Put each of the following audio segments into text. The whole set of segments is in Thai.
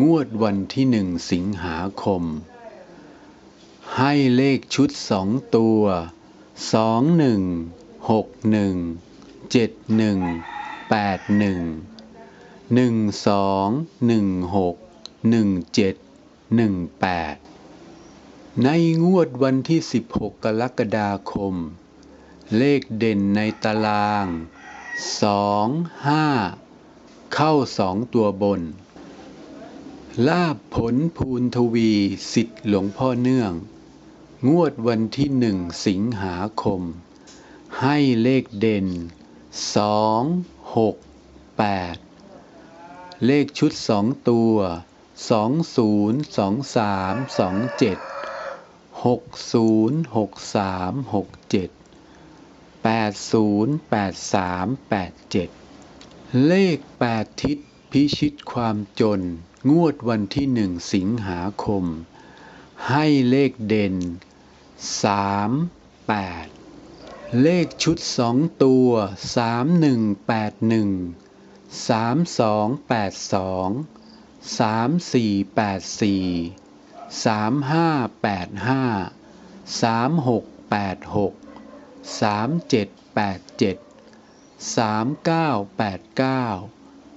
งวดวันที่หนึ่งสิงหาคม ให้เลขชุดสองตัวสองหนึ่งหกหนึ่งเจ็ดหนึ่งแปดหนึ่งหนึ่งสองหนึ่งหกหนึ่งเจ็ดหนึ่งแปดในงวดวันที่16กรกฎาคม เลขเด่นในตารางสองห้าเข้าสองตัวบน ลาบผลภูนทวีสิทธิหลวงพ่อเนื่อง งวดวันที่หนึ่งสิงหาคม ให้เลขเด่นสองหกแปดเลขชุดสองตัวสองศูนย์สองสามสองเจ็ดหกศูนย์หกสามหกเจ็ดแปดศูนย์แปดสามแปดเจ็ดเลขแปดทิศ พิชิตความจน งวดวันที่หนึ่งสิงหาคม ให้เลขเด่นสามแปดเลขชุดสองตัวสามหนึ่งแ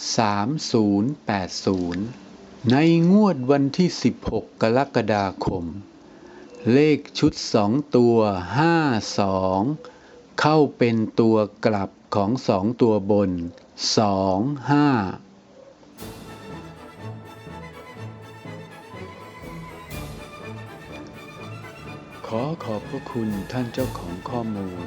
ปดหนึ่งสามสองแปดสองสามสี่แปดสี่สามห้าแปดห้าสามหกแปดหกสามเจ็ดแปดเจ็ดสามเก้าแปดเก้าสามศูนย์แปดศูนย์ในงวดวันที่สิบหกกรกฎาคม เลขชุดสองตัวห้าสองเข้าเป็นตัวกลับของสองตัวบนสองห้าขอขอบพระคุณท่านเจ้าของข้อมูล